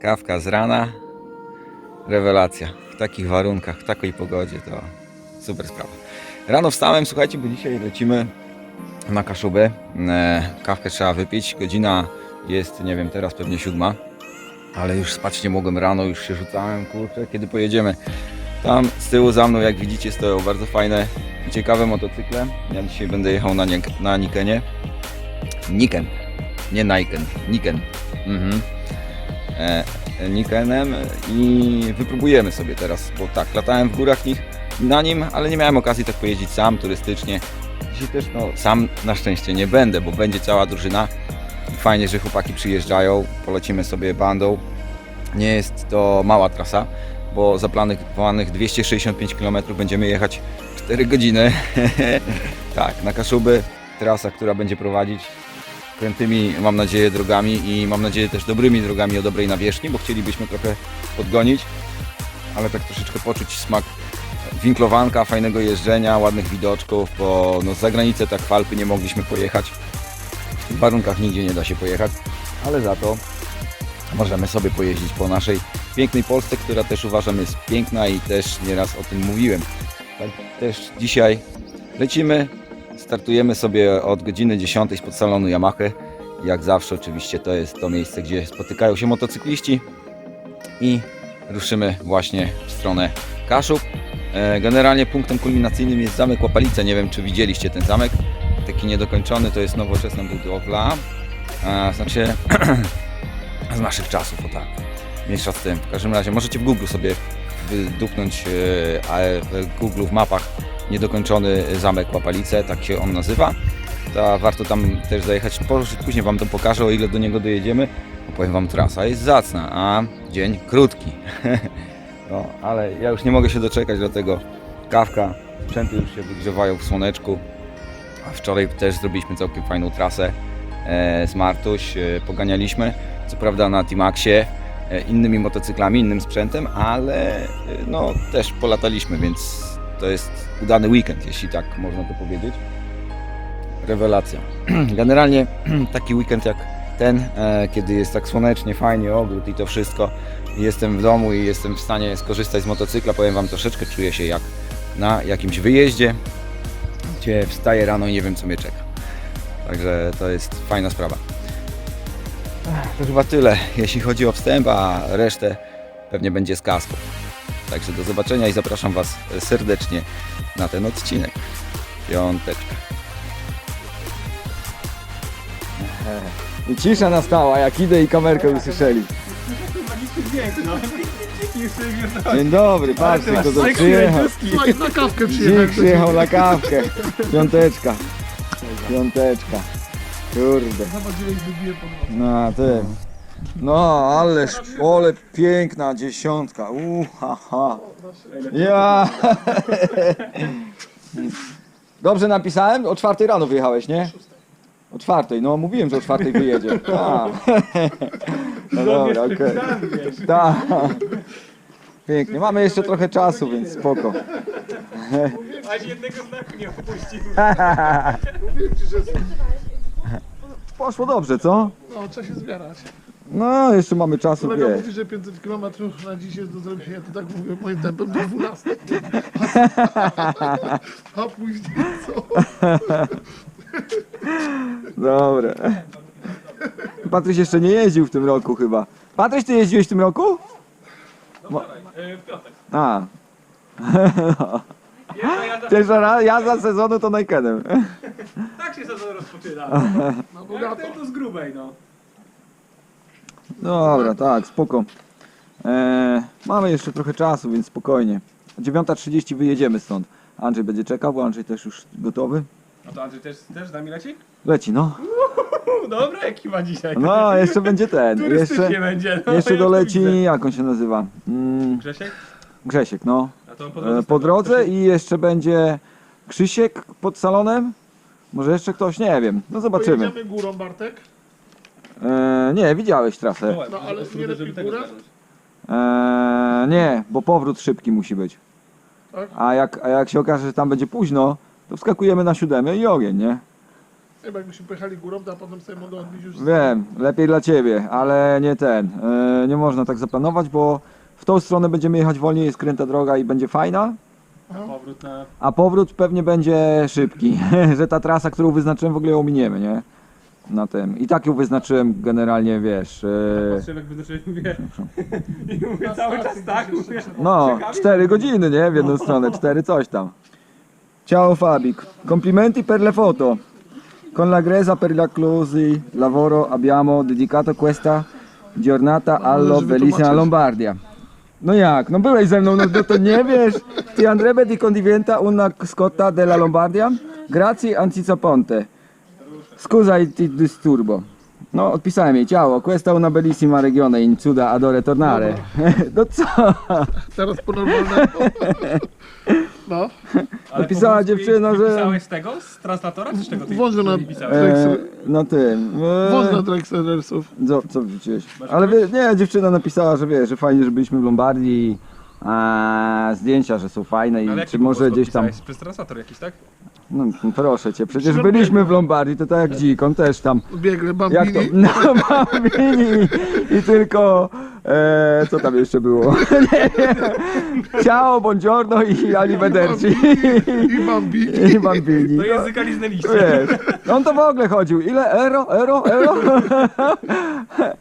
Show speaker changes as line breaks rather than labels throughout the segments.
Kawka z rana. Rewelacja. W takich warunkach, w takiej pogodzie to super sprawa. Rano wstałem, słuchajcie, bo dzisiaj lecimy na Kaszuby. E, Kawkę trzeba wypić. Godzina jest, nie wiem, teraz pewnie siódma. Ale już spać nie mogłem rano, już się rzucałem, kurczę, kiedy pojedziemy. Tam z tyłu za mną, jak widzicie, stoją bardzo fajne i ciekawe motocykle. Ja dzisiaj będę jechał na, nie, na Nikenie. Niken, nie Niken, Niken. Mhm. E, Nikenem i wypróbujemy sobie teraz, bo tak, latałem w górach nich, na nim, ale nie miałem okazji tak pojeździć sam turystycznie. Dzisiaj też no, sam na szczęście nie będę, bo będzie cała drużyna. Fajnie, że chłopaki przyjeżdżają, polecimy sobie bandą. Nie jest to mała trasa, bo zaplanowanych 265 km będziemy jechać 4 godziny. tak, na Kaszuby, trasa, która będzie prowadzić krętymi, mam nadzieję, drogami i mam nadzieję też dobrymi drogami o dobrej nawierzchni, bo chcielibyśmy trochę podgonić, ale tak troszeczkę poczuć smak winklowanka, fajnego jeżdżenia, ładnych widoczków, bo no, za granicę tak w Alpy nie mogliśmy pojechać. W tych warunkach nigdzie nie da się pojechać, ale za to możemy sobie pojeździć po naszej pięknej Polsce, która też uważam jest piękna i też nieraz o tym mówiłem. Tak też dzisiaj lecimy, startujemy sobie od godziny 10 spod salonu Yamaha. Jak zawsze oczywiście to jest to miejsce, gdzie spotykają się motocykliści i ruszymy właśnie w stronę Kaszub. E, Generalnie punktem kulminacyjnym jest zamek Łapalice. Nie wiem, czy widzieliście ten zamek. Taki niedokończony, to jest nowoczesna budowla. A, znaczy z naszych czasów, o tak. Mniejsza z tym. W każdym razie możecie w Google sobie wydupnąć e, w Google w mapach niedokończony zamek Łapalice, tak się on nazywa. To warto tam też zajechać. Później Wam to pokażę, o ile do niego dojedziemy. Opowiem Wam, trasa jest zacna, a dzień krótki. No, ale ja już nie mogę się doczekać do tego. Kawka, sprzęty już się wygrzewają w słoneczku. A wczoraj też zrobiliśmy całkiem fajną trasę e, z Martuś. E, poganialiśmy, co prawda na Timaxie, innymi motocyklami, innym sprzętem, ale e, no, też polataliśmy, więc to jest udany weekend, jeśli tak można to powiedzieć. Rewelacja. Generalnie taki weekend jak ten, e, kiedy jest tak słonecznie, fajnie, ogród i to wszystko, jestem w domu i jestem w stanie skorzystać z motocykla, powiem Wam troszeczkę, czuję się jak na jakimś wyjeździe, gdzie wstaję rano i nie wiem co mnie czeka. Także to jest fajna sprawa. To chyba tyle, jeśli chodzi o wstęp, a resztę pewnie będzie z kaską. Także do zobaczenia i zapraszam Was serdecznie na ten odcinek. Piąteczka. I cisza nastała, jak idę i kamerkę usłyszeli. Dzień dobry, patrzcie kto to przyjechał.
Na kawkę
Dzik
przyjechałem.
przyjechał na kawkę. Piąteczka. Piąteczka. Kurde.
Zobacz, ile ich wybiję pod.
No ty. No, ależ, ole piękna dziesiątka. Uhaha. Ja. Dobrze napisałem? O czwartej rano wyjechałeś, nie? O czwartej, no mówiłem, że o czwartej wyjedzie. Tak. No dobra, okej. Tak. Pięknie. Mamy jeszcze trochę czasu, więc spoko.
Aż jednego znaku nie opuścił.
Poszło dobrze, co?
No, trzeba się zbierać.
No, jeszcze mamy czasu,
Kolega
wiesz.
mówi, że 500 km na dziś jest do zrobienia, to tak mówię moim tempem do 12. A później co?
Dobra. Patryś jeszcze nie jeździł w tym roku chyba. Patryś, ty jeździłeś w tym roku? Mo-
w piątek.
A,
Jedna jazda,
pierwsza jazda sezonu to Nikenem.
tak się sezon rozpoczyna.
No
Jak ten to z grubej, no.
Dobra, tak, spoko. Eee, mamy jeszcze trochę czasu, więc spokojnie. O 9.30 wyjedziemy stąd. Andrzej będzie czekał, bo Andrzej też już gotowy.
No to Andrzej też, też z nami leci?
Leci, no.
Uuu, dobra ekipa dzisiaj.
No, jeszcze będzie ten.
Turystycznie
Jeszcze,
będzie. No,
jeszcze
ja to
doleci,
widzę.
jak on się nazywa? Mm,
Grzesiek?
Grzesiek, no.
A to on po
E,
drodze.
po drodze i jeszcze będzie Krzysiek pod salonem. Może jeszcze ktoś, nie wiem. No zobaczymy.
Pojedziemy górą, Bartek.
E, nie, widziałeś trasę.
No, ale nie lepiej górę?
E, nie, bo powrót szybki musi być.
Tak?
A jak, a jak się okaże, że tam będzie późno, to wskakujemy na siódemę i ogień, nie?
Chyba jakbyśmy pojechali górą, to a potem sobie mogę odbić już...
Wiem, lepiej dla ciebie, ale nie ten. e, nie można tak zaplanować, bo w tą stronę będziemy jechać wolniej, jest kręta droga i będzie fajna,
Powrót na...
a powrót pewnie będzie szybki, że ta trasa, którą wyznaczyłem w ogóle ją ominiemy, nie? Na tym. I tak ją wyznaczyłem generalnie, wiesz. e,
Patrzę jak wyznaczyłem, mówię... I mówię cały czas tak, mówię...
No,
Ciekawie?
4 godziny, nie? W jedną stronę, 4 coś tam. Ciao Fabik, complimenti per le foto. Con la Gresa per la Clusi lavoro abbiamo dedicato questa giornata allo bellissima? Lombardia. No jak? No byłeś ze mną, no to, to nie wiesz? Ti andrebbe di condiventa una scotta della Lombardia? Grazie Anzizaponte. Scusa ti disturbo. No, odpisałem jej, ciao, questa è una bellissima regione in Cuda adore tornare. No co?
Teraz po normalnemu. No.
Ale
Napisała
po polsku
dziewczyna, że-
Pisałeś z tego? Z translatora? Czy z czego ty
Włożę na-
pisałeś?
E, no tym. E,
Woz na Drexlersów.
co, co wrzuciłeś? Ale wie, nie, dziewczyna napisała, że wie, że fajnie, że byliśmy w Lombardii. A, zdjęcia, że są fajne i
Ale jaki
czy
po
może
polsku
gdzieś tam.
pisałeś? Przez translator jakiś, tak?
No proszę cię, przecież byliśmy w Lombardii, to tak jak dzik, on też tam.
Biegle,
Jak to?
bambini.
No bambini i tylko. E, co tam jeszcze było? Nie wiem. Ciao, buongiorno i arrivederci.
I bambini.
I bambini.
Do
No.
języka liznęliście.
Wiesz, on to w ogóle chodził. Ile? Euro? Euro? Euro?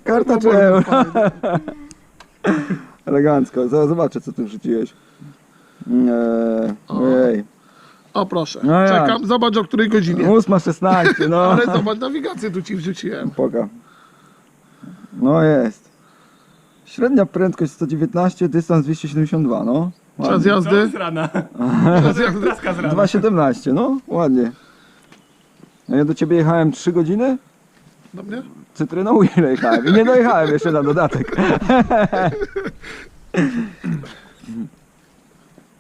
Karta czy euro? Elegancko. Zaraz zobaczę, co tu wrzuciłeś. Eee, ojej.
O proszę,
No jak?
czekam, zobacz o której godzinie.
8.16, no.
Ale zobacz, nawigację tu ci wrzuciłem.
Poka. No jest. Średnia prędkość 119, dystans 272, no.
Czas
Ładnie.
Jazdy?
z rana?
Czas jazdy.
Kraska z rana.
2,17, no. Ładnie. A ja do ciebie jechałem 3 godziny?
Do mnie?
Cytryną ile jechałem? I nie dojechałem jeszcze na dodatek.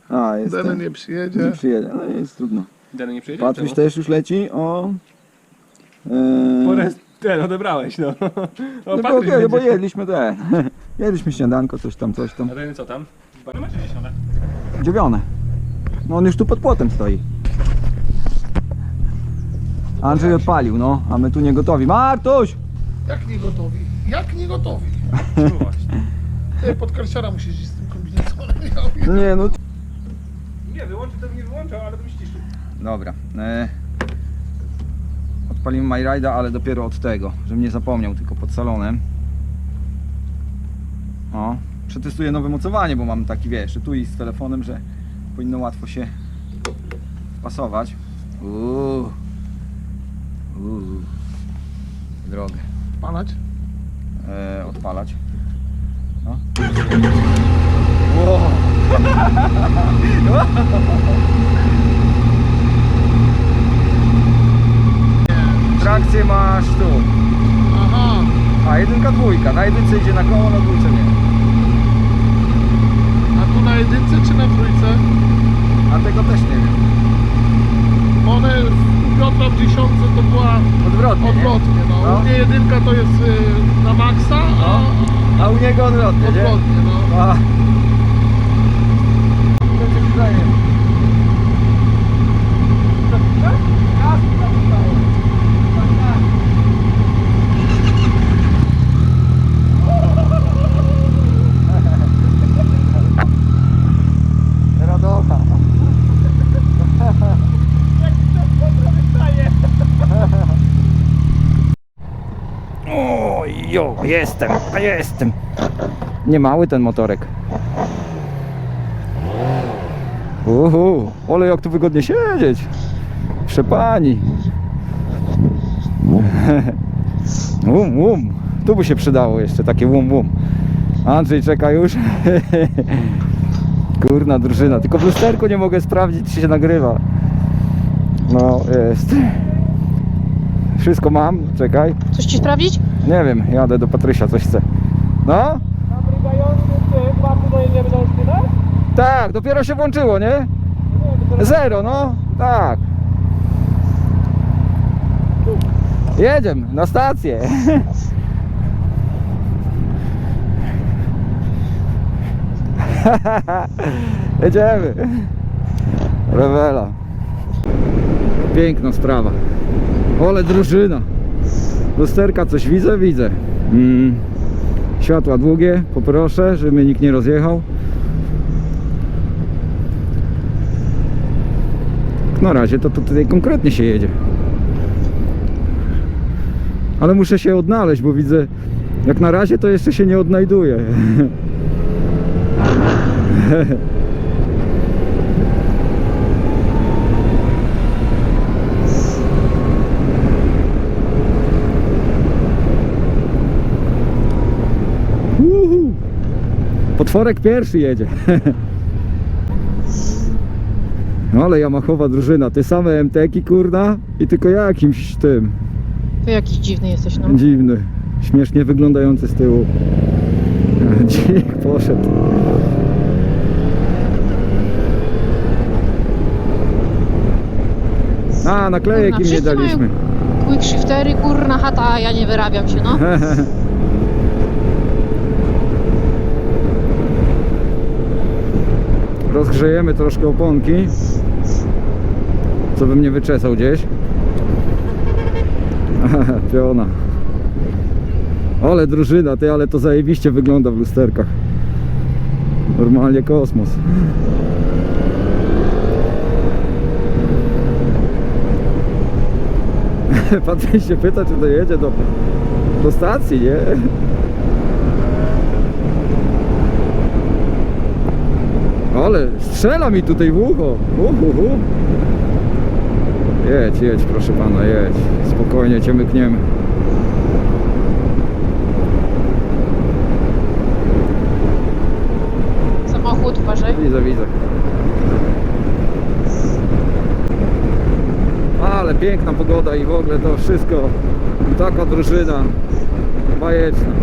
A, jest
Dany
ten.
nie przyjedzie.
Nie przyjedzie, no jest trudno.
Dany nie przyjedzie?
Patryś
Czemu?
też już leci o...
Porę
Yy,
ten odebrałeś, no. O,
no bo,
Patryk
okay, bo
będzie.
jedliśmy ten. Jedliśmy śniadanko, coś tam, coś tam.
A ten co tam? Numer 60.
Dziewione. No on już tu pod płotem stoi. Andrzej odpalił, no, a my tu nie gotowi. Martuś!
Jak nie gotowi? Jak nie gotowi?
No właśnie.
Ty pod karciara musisz iść z tym kombinezonem.
Nie, no.
Nie, wyłączył to bym nie wyłączał, ale bym ściszył.
Dobra. E, odpalimy MyRide'a, ale dopiero od tego, żebym nie zapomniał, tylko pod salonem. O, przetestuję nowe mocowanie, bo mam taki, wiesz, tu i z telefonem, że powinno łatwo się wpasować. Uuu. Uuu. Drogę.
Palać?
E, odpalać. No. Wow. Trakcję masz tu. A jedynka, dwójka. Na jedynce idzie na koło, na dwójce nie.
A tu na jedynce czy na trójce?
A tego też nie wiem.
One Piotra w dziesiątce to była
Odwrotnie.
odwrotnie. No.
No.
U mnie jedynka to jest y, na maksa, a
Nie? A u niego odwrotnie, nie?
odwrotnie. No.
A. jestem, a jestem. Nie mały ten motorek. Uhu, ale jak tu wygodnie siedzieć. Przepani. Łum, łum. Tu by się przydało jeszcze takie łum, łum. Andrzej czeka już. Kurna drużyna. Tylko w lusterku nie mogę sprawdzić, czy się nagrywa. No, jest. Wszystko mam, czekaj.
Coś ci sprawdzić?
Nie wiem, jadę do Patrysia, coś chcę. No? Tak, dopiero się włączyło, nie? Zero, no, tak. Jedziemy na stację. Jedziemy. Rewela. Piękna sprawa. Ole drużyna. Lusterka coś widzę? Widzę. Mm. Światła długie, poproszę, żeby mnie nikt nie rozjechał. Na razie to, to tutaj konkretnie się jedzie. Ale muszę się odnaleźć, bo widzę, jak na razie to jeszcze się nie odnajduję. Potworek pierwszy jedzie. No ale Yamahowa drużyna, te same MTeki kurna i tylko ja jakimś tym
Ty jakiś dziwny jesteś, no.
dziwny, śmiesznie wyglądający z tyłu. Dźwig poszedł. A, naklejek
Kurna,
im nie
wszyscy mają-
daliśmy.
Quick shiftery, kurna chata, a ja nie wyrabiam się, no.
Rozgrzejemy troszkę oponki. Co bym nie wyczesał gdzieś. Piona. Ale drużyna, ty, ale to zajebiście wygląda w lusterkach. Normalnie kosmos. Patryk się pyta, czy dojedzie do, do stacji, nie? Ale strzela mi tutaj w ucho. Uhuhu. Jedź, jedź, proszę pana, jedź. Spokojnie cię mykniemy.
Samochód, uważaj.
Widzę, widzę. Ale piękna pogoda i w ogóle to wszystko. Taka drużyna. Bajeczna.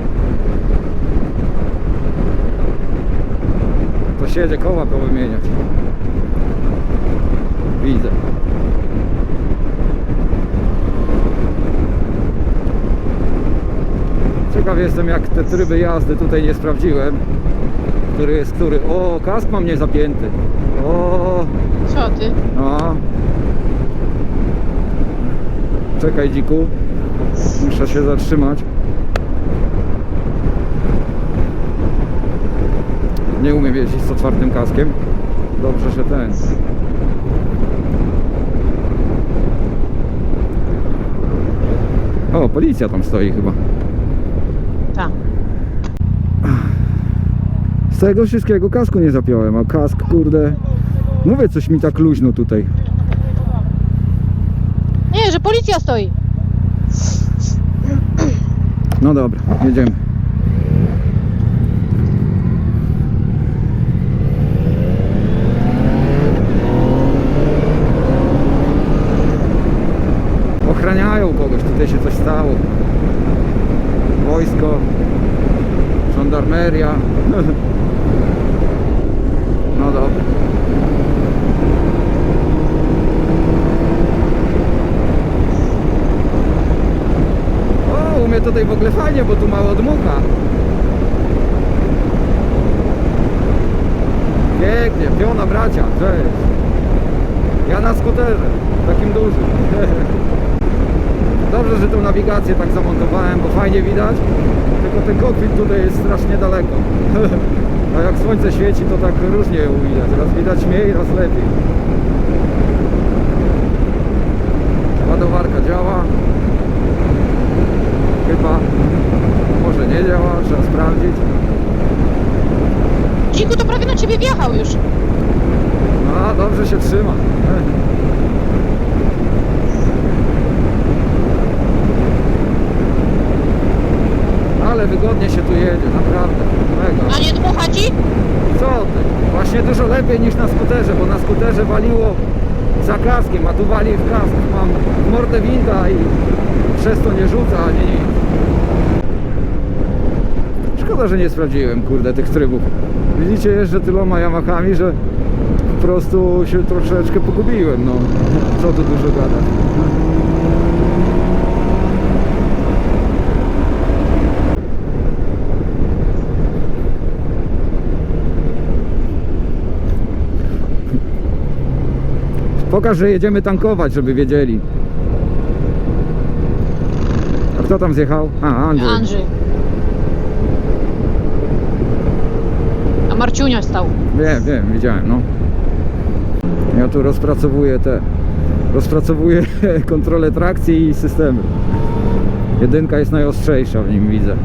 To siedzie koła powymieniać. Widzę. Ciekaw jestem jak te tryby jazdy tutaj nie sprawdziłem. Który jest który? O, kask mam nie zapięty. O,
Co ty?
no. Czekaj dziku. Muszę się zatrzymać. Nie umiem jeździć z otwartym kaskiem. Dobrze, że ten. O, policja tam stoi chyba.
Tak.
Z tego wszystkiego kasku nie zapiąłem, a kask kurde. Mówię coś mi tak luźno tutaj.
Nie, że policja stoi.
No dobra, jedziemy. Kogoś, tutaj się coś stało. Wojsko, żandarmeria. No dobra. O, u mnie tutaj w ogóle fajnie, bo tu mało dmucha. Pięknie, piona bracia, cześć. Ja na skuterze, takim dużym. Dobrze, że tą nawigację tak zamontowałem, bo fajnie widać. Tylko ten kokpit tutaj jest strasznie daleko. A jak słońce świeci, to tak różnie ją widać. Raz widać mniej, raz lepiej. Ładowarka działa. Chyba. Może nie działa, trzeba sprawdzić.
Dziku to prawie na ciebie wjechał już.
No, dobrze się trzyma. Ale wygodnie się tu jedzie, naprawdę. Mega.
A nie dmucha ci?
Co ty? Właśnie dużo lepiej niż na skuterze, bo na skuterze waliło za kaskiem, a tu wali w kask. Mam w mordę winda i przez to nie rzuca ani nic. Szkoda, że nie sprawdziłem, kurde, tych trybów. Widzicie, jeżdżę tyloma Yamahami, że po prostu się troszeczkę pogubiłem, no. Co tu dużo gadać. Pokaż, że jedziemy tankować, żeby wiedzieli. Kto tam zjechał? A, Andrzej.
Andrzej. A Marciunia stał.
Wiem, wiem, widziałem, no. Ja tu rozpracowuję te... Rozpracowuję kontrolę trakcji i systemy. Jedynka jest najostrzejsza w nim, widzę.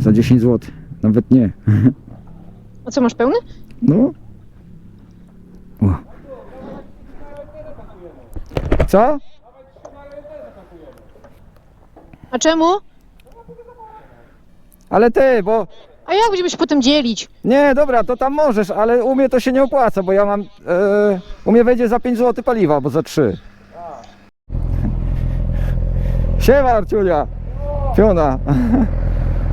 Za 10 zł. Nawet nie.
A co, masz pełny?
No. O. Co?
A czemu?
Ale ty, bo
A jak będziemy się potem dzielić?
Nie, dobra, to tam możesz, ale u mnie to się nie opłaca, bo ja mam. E, u mnie wejdzie za 5 zł paliwa, albo za 3. Siema Arciunia! Piona!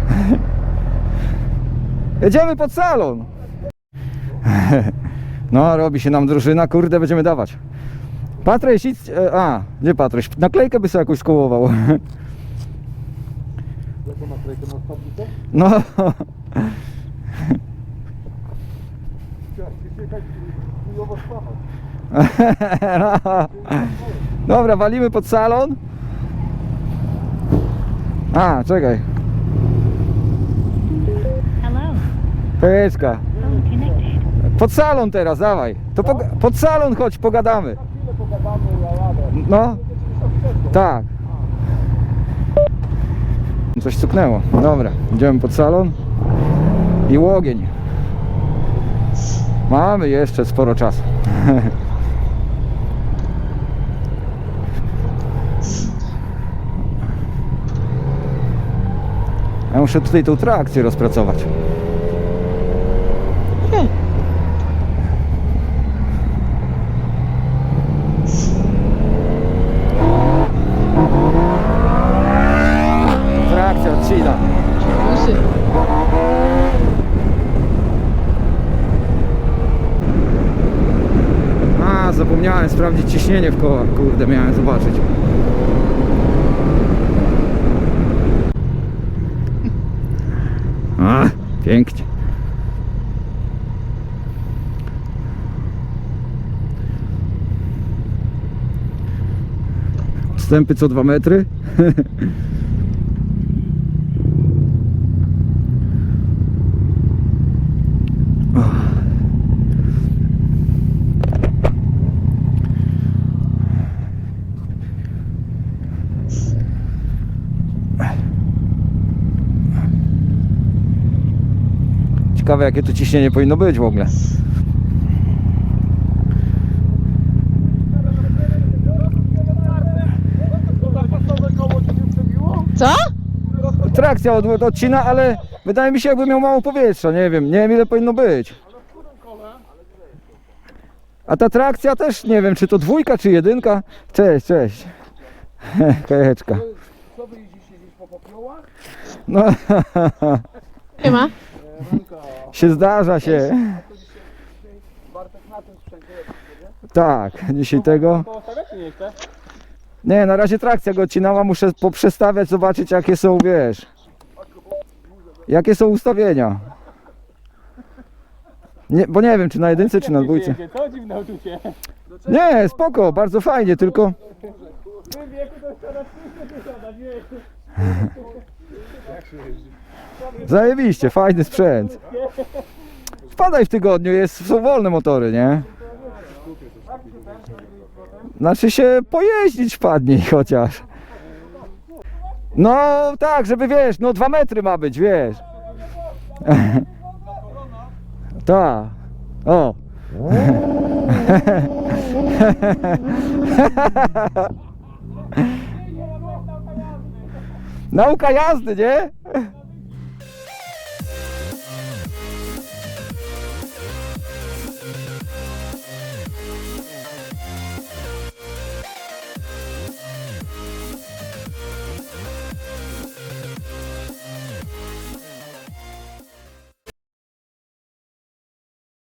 Jedziemy pod salon! No, robi się nam drużyna, kurde, będziemy dawać. Patryś, idź, e, a, gdzie Patryś? Naklejkę by sobie jakąś skołował. No. No. Dobra, walimy pod salon. A, czekaj.
Connected.
Pod salon teraz, dawaj. To pog- pod salon chodź, pogadamy. No. Tak. Coś cuknęło. Dobra, idziemy pod salon. I łogień. Mamy jeszcze sporo czasu. Ja muszę tutaj tą trakcję rozpracować.
Okej.
Trakcja odcina.
Busy.
A, zapomniałem sprawdzić ciśnienie w kołach. Kurde, miałem zobaczyć. A, pięknie. Wstępy co dwa metry. Ciekawe jakie to ciśnienie powinno być w ogóle.
Co?
Trakcja od, odcina, ale wydaje mi się jakby miał mało powietrza, nie wiem, nie wiem ile powinno być. A ta trakcja też nie wiem, czy to dwójka, czy jedynka. Cześć, cześć. Kajeczka. No,
Nie ma.
Się zdarza się. Tak, dzisiaj tego. Nie na razie trakcja go odcinała, muszę poprzestawiać, zobaczyć jakie są, wiesz. Jakie są ustawienia. Nie, bo nie wiem, czy na jedynce, czy na dwójce.
Jedzie, Co dziwne uczucie.
Nie, spoko, bardzo fajnie, tylko
W tym wieku to jest coraz trudniej wysiadać, wiesz.
zajebiście, fajny sprzęt. Wpadaj w tygodniu, jest, są wolne motory, nie? Znaczy się pojeździć wpadnij chociaż. No tak, żeby wiesz, no dwa metry ma być, wiesz. Tak. O. Nauka jazdy, nie?